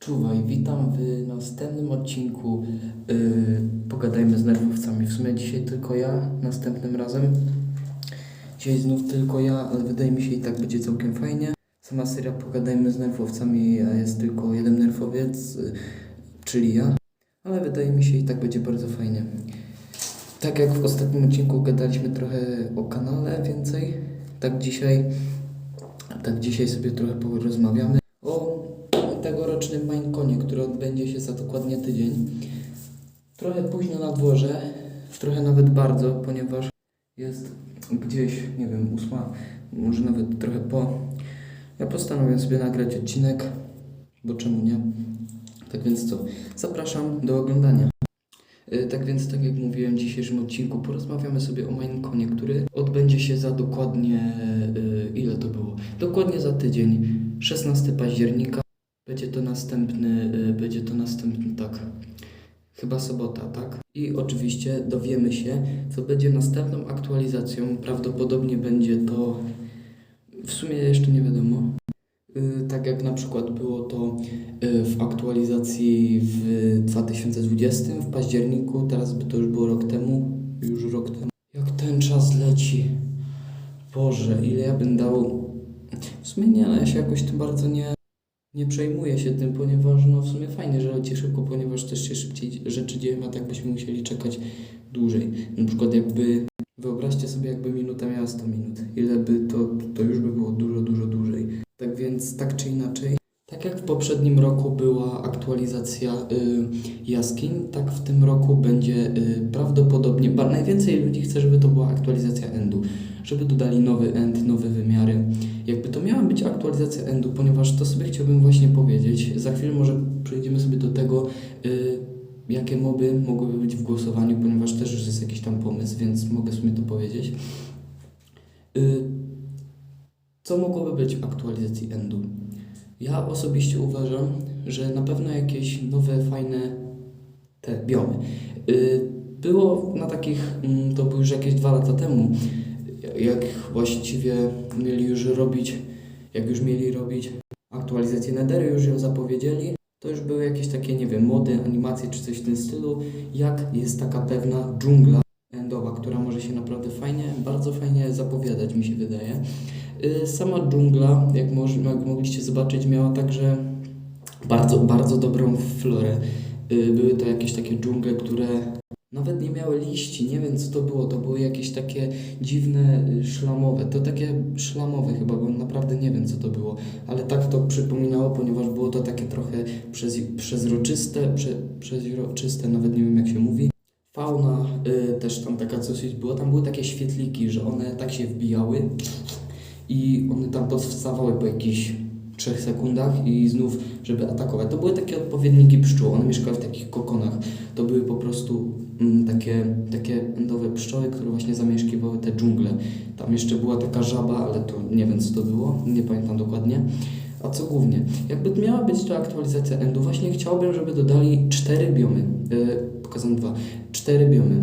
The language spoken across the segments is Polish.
Czuwaj, witam w następnym odcinku yy, Pogadajmy z nerwowcami. W sumie dzisiaj tylko ja, następnym razem. Dzisiaj znów tylko ja, ale wydaje mi się i tak będzie całkiem fajnie. Sama seria Pogadajmy z nerwowcami, a jest tylko jeden nerwowiec, yy, czyli ja. Ale wydaje mi się i tak będzie bardzo fajnie. Tak jak w ostatnim odcinku gadaliśmy trochę o kanale więcej, tak dzisiaj, tak dzisiaj sobie trochę porozmawiamy o tegorocznym Mineconie, który odbędzie się za dokładnie tydzień. Trochę późno na dworze, trochę nawet bardzo, ponieważ jest gdzieś, nie wiem, ósma, może nawet trochę po. Ja postanowiłem sobie nagrać odcinek, bo czemu nie? Tak więc co, zapraszam do oglądania. Y, Tak więc, tak jak mówiłem w dzisiejszym odcinku, porozmawiamy sobie o Mineconie, który odbędzie się za dokładnie, y, ile to było? Dokładnie za tydzień, 16 października. Będzie to następny, y, będzie to następny, tak, chyba sobota, tak? I oczywiście dowiemy się, co będzie następną aktualizacją. Prawdopodobnie będzie to, w sumie jeszcze nie wiadomo. Y, Tak jak na przykład było to y, w aktualizacji w 2020 w październiku, teraz by to już było rok temu, już rok temu. Jak ten czas leci. Boże, ile ja bym dał. W sumie nie, ale ja się jakoś tym bardzo nie, nie przejmuję się tym, ponieważ no w sumie fajnie, że leci szybko, ponieważ też się szybciej rzeczy dzieją, a tak byśmy musieli czekać dłużej. Na przykład jakby, wyobraźcie sobie jakby minuta miała 100 minut. Ile by to, to już by było dużo, dużo dłużej. Tak więc, tak czy inaczej, tak jak w poprzednim roku była aktualizacja y, jaskiń, tak w tym roku będzie y, prawdopodobnie, ba, najwięcej ludzi chce, żeby to była aktualizacja endu, żeby dodali nowy end, nowe wymiary. Jakby to miała być aktualizacja endu, ponieważ to sobie chciałbym właśnie powiedzieć. Za chwilę może przejdziemy sobie do tego, y, jakie moby mogłyby być w głosowaniu, ponieważ też już jest jakiś tam pomysł, więc mogę sobie to powiedzieć. Co mogłoby być aktualizacji endu? Ja osobiście uważam, że na pewno jakieś nowe, fajne te biomy. Y, Było na takich, mm, to było już jakieś dwa lata temu, jak właściwie mieli już robić, jak już mieli robić aktualizację Nethery, już ją zapowiedzieli, to już były jakieś takie, nie wiem, mody, animacje czy coś w tym stylu, jak jest taka pewna dżungla endowa, która może się naprawdę fajnie, bardzo fajnie zapowiadać, mi się wydaje. Y, Sama dżungla, jak, moż, jak mogliście zobaczyć, miała także bardzo, bardzo dobrą florę. Y, Były to jakieś takie dżungle, które nawet nie miały liści, nie wiem co to było. To były jakieś takie dziwne, y, szlamowe. To takie szlamowe chyba, bo naprawdę nie wiem co to było. Ale tak to przypominało, ponieważ było to takie trochę przez, przezroczyste, prze, przezroczyste, nawet nie wiem jak się mówi. Fauna y, też tam taka coś było. Tam były takie świetliki, że one tak się wbijały i one tam powstawały po jakichś 3 sekundach i znów, żeby atakować. To były takie odpowiedniki pszczół, one mieszkały w takich kokonach. To były po prostu mm, takie, takie endowe pszczoły, które właśnie zamieszkiwały te dżungle. Tam jeszcze była taka żaba, ale to nie wiem co to było, nie pamiętam dokładnie. A co głównie? Jakby miała być to aktualizacja endu, właśnie chciałbym, żeby dodali cztery biomy. Yy, pokazam dwa. Cztery biomy.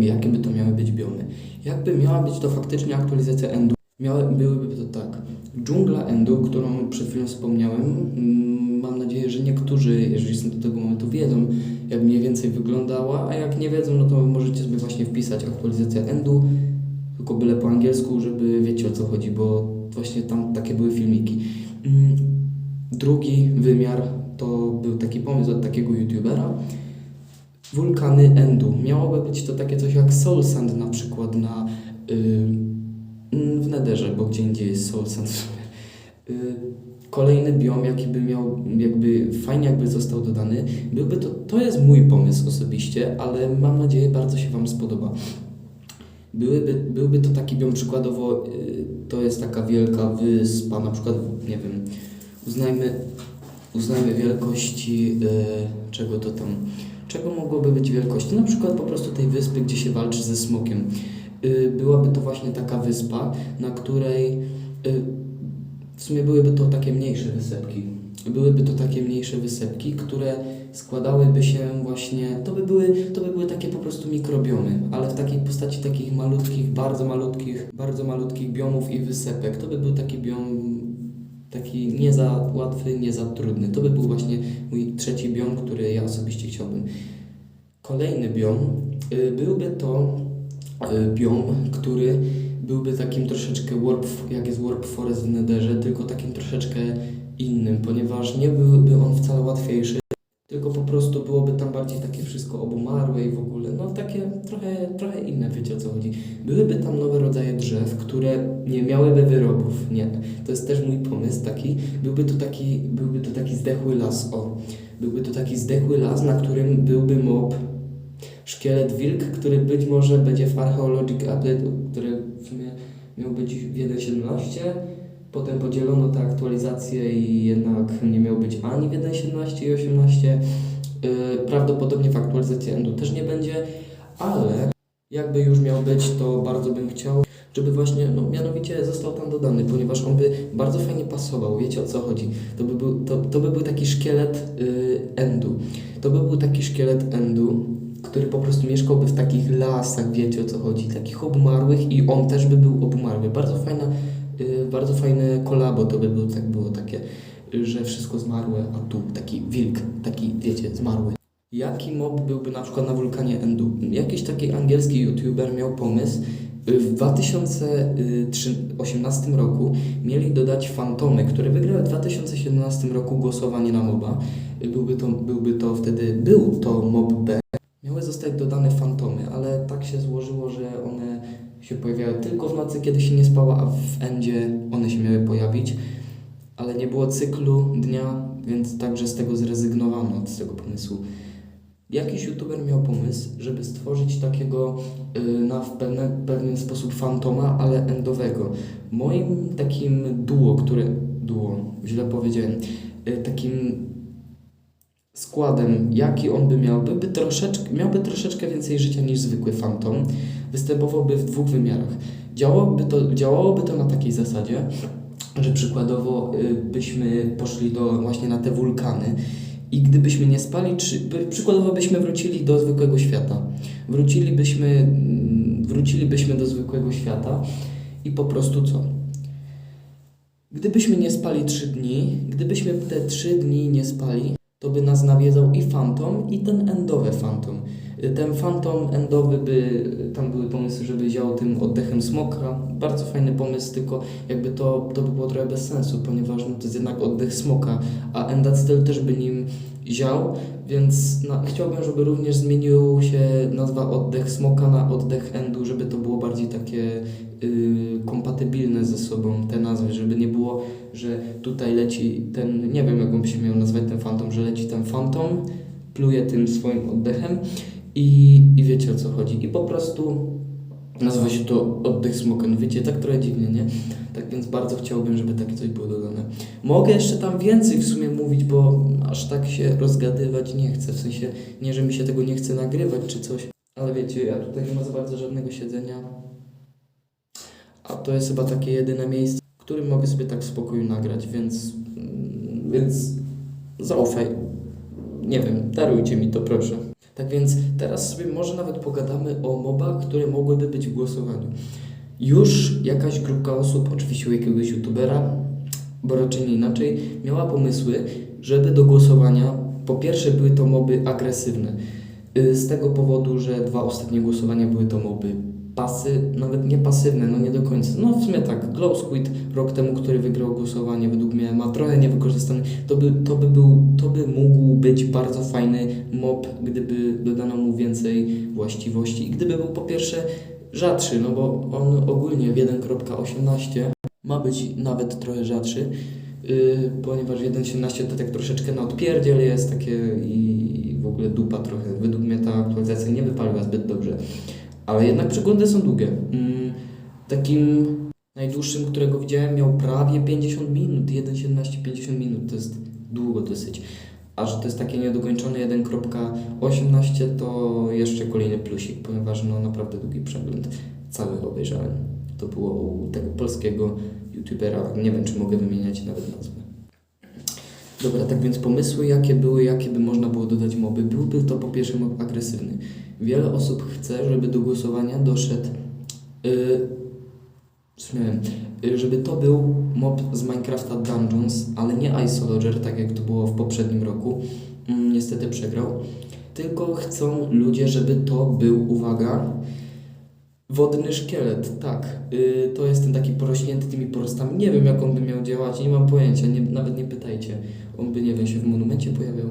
Jakie by to miały być biomy? Jakby miała być to faktycznie aktualizacja endu, Miały, byłyby to tak. Dżungla Endu, którą przed chwilą wspomniałem, mm, mam nadzieję, że niektórzy, jeżeli są do tego momentu, wiedzą, jak mniej więcej wyglądała, a jak nie wiedzą, no to możecie sobie właśnie wpisać aktualizacja Endu, tylko byle po angielsku, żeby wiecie o co chodzi, bo właśnie tam takie były filmiki. Mm, Drugi wymiar to był taki pomysł od takiego youtubera, Wulkany Endu. Miałoby być to takie coś jak Soul Sand na przykład na... Yy, w Nederze, bo gdzie indziej jest Soul Sand. Y, Kolejny biom, jaki by miał, jakby fajnie jakby został dodany, byłby to, to jest mój pomysł osobiście, ale mam nadzieję bardzo się Wam spodoba. Byłyby, byłby to taki biom przykładowo, y, to jest taka wielka wyspa, na przykład, nie wiem, uznajmy, uznajmy wielkości, y, czego to tam, czego mogłoby być wielkości, na przykład po prostu tej wyspy, gdzie się walczy ze smokiem byłaby to właśnie taka wyspa, na której y, w sumie byłyby to takie mniejsze wysepki. Byłyby to takie mniejsze wysepki, które składałyby się właśnie, to by były, to by były takie po prostu mikrobiomy, ale w takiej postaci takich malutkich, bardzo malutkich, bardzo malutkich biomów i wysepek. To by był taki biom taki nie za łatwy, nie za trudny. To by był właśnie mój trzeci biom, który ja osobiście chciałbym. Kolejny biom y, byłby to y, biom, który byłby takim troszeczkę warp, jak jest Warp Forest w Netherze, tylko takim troszeczkę innym, ponieważ nie byłby on wcale łatwiejszy, tylko po prostu byłoby tam bardziej takie wszystko obumarłe i w ogóle, no takie trochę, trochę inne, wiecie o co chodzi. Byłyby tam nowe rodzaje drzew, które nie miałyby wyrobów, nie. To jest też mój pomysł taki, byłby to taki, byłby to taki zdechły las, o. Byłby to taki zdechły las, na którym byłby mob, szkielet wilk, który być może będzie w Archaeologic Update, który w sumie miał być w 1.17, potem podzielono te aktualizacje i jednak nie miał być ani w 1.17 i 18. Yy, prawdopodobnie w aktualizacji Endu też nie będzie, ale jakby już miał być, to bardzo bym chciał, żeby właśnie, no mianowicie został tam dodany, ponieważ on by bardzo fajnie pasował, wiecie o co chodzi. To by był, to, to by był taki szkielet yy, Endu. To by był taki szkielet Endu, który po prostu mieszkałby w takich lasach, wiecie o co chodzi, takich obumarłych i on też by był obumarły. Bardzo fajna, y, bardzo fajne kolabo to by było, tak było takie, y, że wszystko zmarłe, a tu taki wilk, taki wiecie, zmarły. Jaki mob byłby na przykład na wulkanie Endu? Jakiś taki angielski youtuber miał pomysł, y, w 2018 roku mieli dodać fantomy, które wygrały w 2017 roku głosowanie na moba. Byłby to, byłby to wtedy, był to mob B. Zostać dodane fantomy, ale tak się złożyło, że one się pojawiały tylko w nocy, kiedy się nie spało, a w endzie one się miały pojawić. Ale nie było cyklu dnia, więc także z tego zrezygnowano, z tego pomysłu. Jakiś youtuber miał pomysł, żeby stworzyć takiego y, na w pewne, pewien sposób fantoma, ale endowego. Moim takim duo, które. duo, źle powiedziałem. Y, takim składem, jaki on by miał, byłby troszeczkę, miałby troszeczkę więcej życia niż zwykły fantom. Występowałby w dwóch wymiarach. Działałoby to, działałoby to na takiej zasadzie, że przykładowo y, byśmy poszli do, właśnie na te wulkany i gdybyśmy nie spali, czy, by- przykładowo byśmy wrócili do zwykłego świata. Wrócilibyśmy, mm, wrócilibyśmy do zwykłego świata i po prostu co? Gdybyśmy nie spali 3 dni, gdybyśmy te 3 dni nie spali, to by nas nawiedzał i Phantom, i ten endowy Phantom. Y, Ten Phantom endowy by, y, tam były pomysły, żeby ział tym oddechem smoka. Bardzo fajny pomysł, tylko jakby to, to by było trochę bez sensu, ponieważ no, to jest jednak oddech smoka, a Endactyl też by nim ział, więc no, chciałbym, żeby również zmienił się nazwa oddech smoka na oddech endu, żeby to było bardziej takie y, kompatybilne ze sobą, te nazwy, żeby nie było, że tutaj leci ten, nie wiem jak on się miał nazwać ten fantom, że leci ten fantom, pluje tym swoim oddechem i, i wiecie o co chodzi. I po prostu nazywa się to oddech smoka. No wiecie, tak trochę dziwnie, nie? Tak więc bardzo chciałbym, żeby takie coś było dodane. Mogę jeszcze tam więcej w sumie mówić, bo aż tak się rozgadywać nie chcę. W sensie, nie, że mi się tego nie chce nagrywać czy coś. Ale wiecie, ja tutaj nie ma za bardzo żadnego siedzenia. A to jest chyba takie jedyne miejsce, w którym mogę sobie tak w spokoju nagrać, więc... mm, Więc zaufaj. Nie wiem, darujcie mi to proszę. Tak więc teraz sobie może nawet pogadamy o mobach, które mogłyby być w głosowaniu. Już jakaś grupka osób, oczywiście jakiegoś youtubera, bo raczej nie inaczej, miała pomysły, żeby do głosowania, po pierwsze były to moby agresywne. Y, Z tego powodu, że dwa ostatnie głosowania były to moby pasy, nawet nie pasywne, no nie do końca. No w sumie tak, Glow Squid rok temu, który wygrał głosowanie, według mnie ma trochę niewykorzystany. To by, to by, był, to by mógł być bardzo fajny mob, gdyby dodano mu więcej właściwości i gdyby był po pierwsze rzadszy, no bo on ogólnie w 1.18 ma być nawet trochę rzadszy, yy, ponieważ 1.17 to tak troszeczkę na odpierdziel jest takie i w ogóle dupa trochę. Według mnie ta aktualizacja nie wypaliła zbyt dobrze. Ale jednak przygody są długie. Mm, takim najdłuższym, którego widziałem, miał prawie 50 minut. 1.17 50 minut to jest długo dosyć. A że to jest takie niedokończone 1.18 to jeszcze kolejny plusik, ponieważ no naprawdę długi przegląd cały obejrzałem. To było u tego polskiego youtubera, nie wiem czy mogę wymieniać nawet nazwę. Dobra, tak więc pomysły jakie były, jakie by można było dodać moby. Byłby to po pierwsze mob agresywny. Wiele osób chce, żeby do głosowania doszedł yy, sumie, y, żeby to był mob z Minecrafta Dungeons, ale nie Isolager, tak jak to było w poprzednim roku. Mm, niestety przegrał. Tylko chcą ludzie, żeby to był, uwaga, wodny szkielet, tak. Y, to jest ten taki porośnięty tymi porostami. Nie wiem, jak on by miał działać, nie mam pojęcia, nie, nawet nie pytajcie. On by, nie wiem, się w monumencie pojawiał.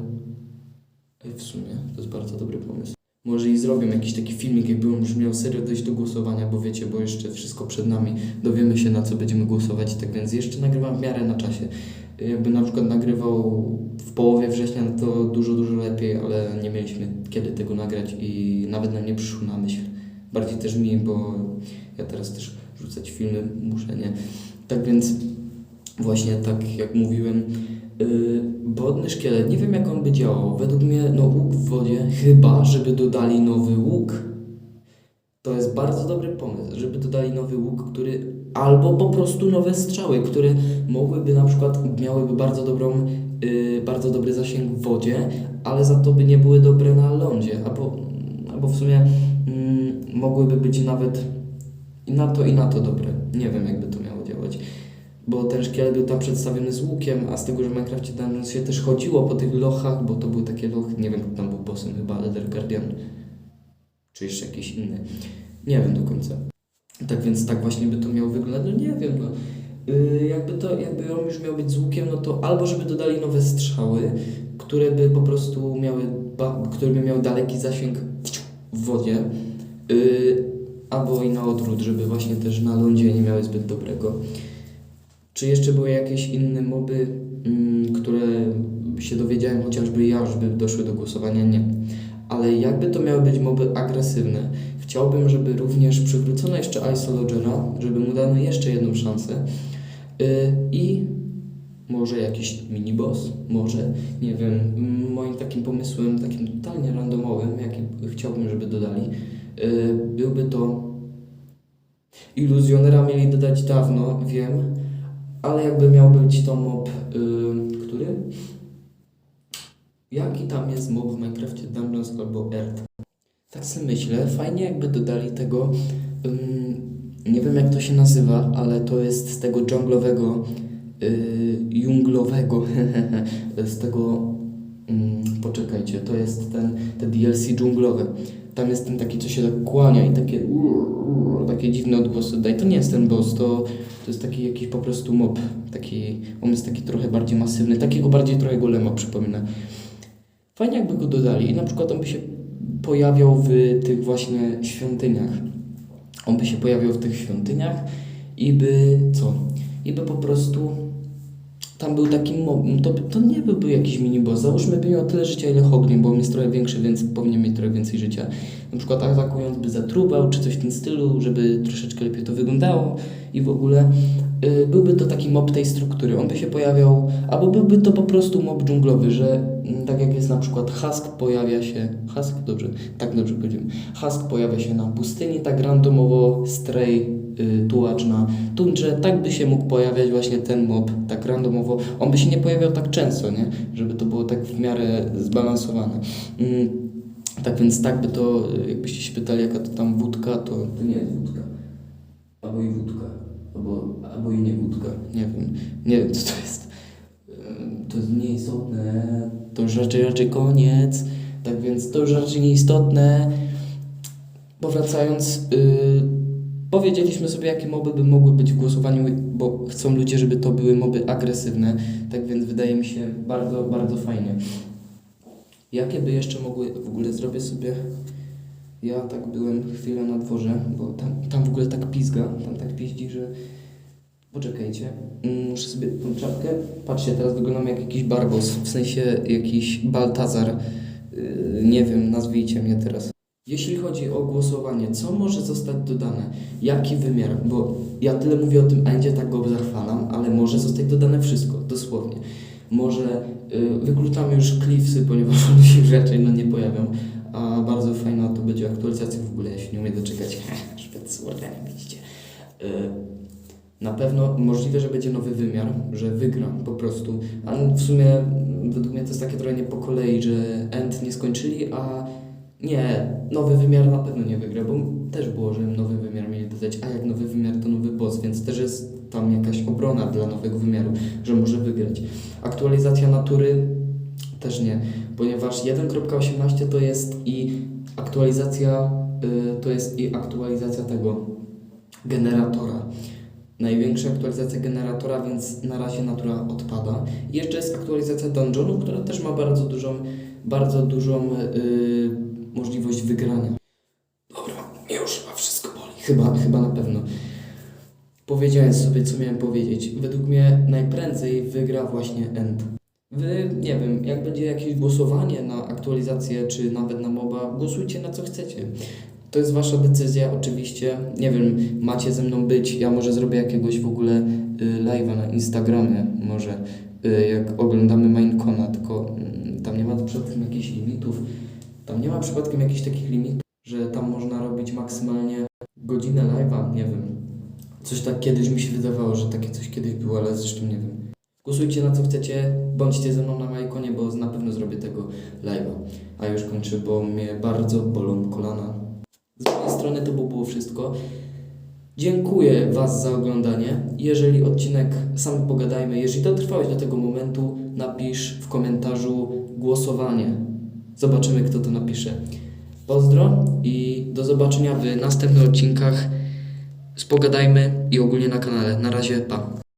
Ej, w sumie, to jest bardzo dobry pomysł. Może i zrobią jakiś taki filmik, jakby on już miał serio dojść do głosowania, bo wiecie, bo jeszcze wszystko przed nami. Dowiemy się, na co będziemy głosować, tak więc jeszcze nagrywam w miarę na czasie. Jakby na przykład nagrywał w połowie września, to dużo, dużo lepiej, ale nie mieliśmy kiedy tego nagrać i nawet nam nie przyszło na myśl. Bardziej też mi, bo ja teraz też rzucać filmy muszę, nie? Tak więc właśnie tak jak mówiłem, Yy, szkielet, nie wiem jak on by działał. Według mnie, no łuk w wodzie, chyba, żeby dodali nowy łuk. To jest bardzo dobry pomysł, żeby dodali nowy łuk, który albo po prostu nowe strzały, które mogłyby na przykład, miałyby bardzo dobrą, yy, bardzo dobry zasięg w wodzie, ale za to by nie były dobre na lądzie, albo, albo w sumie mogłyby być nawet i na to i na to dobre. Nie wiem jakby to miało działać bo ten szkielet był tam przedstawiony z łukiem, a z tego, że w Minecrafcie Dungeons się też chodziło po tych lochach, bo to były takie lochy, nie wiem, tam był bossem, chyba Elder Guardian, czy jeszcze jakiś inny, nie wiem do końca. Tak więc tak właśnie by to miało wyglądać, no nie wiem, no. Yy, jakby to, jakby on już miał być z łukiem, no to albo żeby dodali nowe strzały, które by po prostu miały, ba- które by miały daleki zasięg w wodzie, yy, albo i na odwrót, żeby właśnie też na lądzie nie miały zbyt dobrego. Czy jeszcze były jakieś inne moby, mm, które się dowiedziałem, chociażby ja, żeby doszły do głosowania? Nie. Ale jakby to miały być moby agresywne, chciałbym, żeby również przywrócono jeszcze Isologera, żeby mu dano jeszcze jedną szansę yy, i może jakiś miniboss, może, nie wiem, moim takim pomysłem, takim totalnie randomowym, jaki chciałbym, żeby dodali, yy, byłby to Iluzjonera mieli dodać dawno, wiem, ale jakby miał być to mob, y, który? Jaki tam jest mob w Minecrafcie Dungeons albo Earth? Tak sobie myślę, fajnie jakby dodali tego, ym, nie wiem jak to się nazywa, ale to jest z tego dżunglowego, y, junglowego, z tego, ym, poczekajcie, to jest ten, te DLC dżunglowe. Tam jest ten taki, co się tak kłania i takie, takie dziwne odgłosy daje. To nie jest ten boss, to, to jest taki jakiś po prostu mob. Taki, on jest taki trochę bardziej masywny, takiego bardziej trochę golema przypomina. Fajnie jakby go dodali i na przykład on by się pojawiał w tych właśnie świątyniach. On by się pojawiał w tych świątyniach i by co? I by po prostu tam był taki mob, to, to nie byłby jakiś miniboss. Załóżmy, by miał tyle życia, ile Hoglin, bo on jest trochę większy, więc powinien mieć trochę więcej życia. Na przykład atakując by zatrubał, czy coś w tym stylu, żeby troszeczkę lepiej to wyglądało i w ogóle byłby to taki mob tej struktury. On by się pojawiał, albo byłby to po prostu mob dżunglowy, że mm, tak jak jest na przykład Husk pojawia się, Husk, dobrze, tak dobrze powiedziałem, Husk pojawia się na pustyni, tak randomowo Stray y, tułacz na tundrze, tak by się mógł pojawiać właśnie ten mob, tak randomowo. On by się nie pojawiał tak często, nie? Żeby to było tak w miarę zbalansowane. Mm, tak więc tak by to, y, jakbyście się pytali jaka to tam wódka, to, to nie jest wódka. Albo i wódka. Albo, albo i nie. Nie wiem. Nie wiem co to jest. To jest nieistotne. To już raczej, raczej koniec. Tak więc to już raczej nieistotne. Powracając, yy, powiedzieliśmy sobie, jakie moby by mogły być w głosowaniu, bo chcą ludzie, żeby to były moby agresywne. Tak więc wydaje mi się bardzo, bardzo fajnie. Jakie by jeszcze mogły, w ogóle zrobię sobie, ja tak byłem chwilę na dworze, bo tam, tam w ogóle tak pizga, tam tak piździ, że poczekajcie, Mm, muszę sobie tą czapkę, patrzcie, teraz wyglądam jak jakiś barbos, w sensie jakiś Baltazar, Yy, nie wiem, nazwijcie mnie teraz. Jeśli chodzi o głosowanie, co może zostać dodane? Jaki wymiar? Bo ja tyle mówię o tym endzie, tak go zachwalam, ale może zostać dodane wszystko, dosłownie. Może y, wykluczamy już cliffsy, ponieważ one się raczej no, nie pojawią, a bardzo fajna to będzie aktualizacja w ogóle, ja się nie umiem doczekać. Szpecurę, widzicie. Y, na pewno możliwe, że będzie nowy wymiar, że wygra po prostu. A w sumie według mnie to jest takie trochę nie po kolei, że End nie skończyli, a Nie, nowy wymiar na pewno nie wygra, bo też było, że nowy wymiar mieli dodać, a jak nowy wymiar to nowy boss, więc też jest tam jakaś obrona dla nowego wymiaru, że może wygrać. Aktualizacja natury też nie, ponieważ 1.18 to jest i aktualizacja, y, to jest i aktualizacja tego generatora. Największa aktualizacja generatora, więc na razie natura odpada. I jeszcze jest aktualizacja dungeonu, która też ma bardzo dużą, bardzo dużą y, możliwość wygrania. Dobra, już, a wszystko boli. Chyba, chyba na pewno. Powiedziałem sobie, co miałem powiedzieć. Według mnie najprędzej wygra właśnie End. Wy, nie wiem, jak będzie jakieś głosowanie na aktualizację, czy nawet na MOBA, głosujcie na co chcecie. To jest wasza decyzja, oczywiście. Nie wiem, macie ze mną być. Ja może zrobię jakiegoś w ogóle y, live'a na Instagramie, może y, jak oglądamy Minecona, tylko mm, tam nie ma przypadkiem jakichś limitów. Tam nie ma przypadkiem jakichś takich limitów, że tam można robić maksymalnie godzinę live'a, nie wiem. Coś tak kiedyś mi się wydawało, że takie coś kiedyś było, ale zresztą nie wiem. Głosujcie na co chcecie, bądźcie ze mną na Majkonie, bo na pewno zrobię tego live'a. A już kończę, bo mnie bardzo bolą kolana. Z mojej strony to by było wszystko. Dziękuję Was za oglądanie. Jeżeli odcinek sam pogadajmy, jeżeli dotrwałeś do tego momentu, napisz w komentarzu głosowanie. Zobaczymy, kto to napisze. Pozdro i do zobaczenia w następnych odcinkach. Spogadajmy i ogólnie na kanale. Na razie, pa.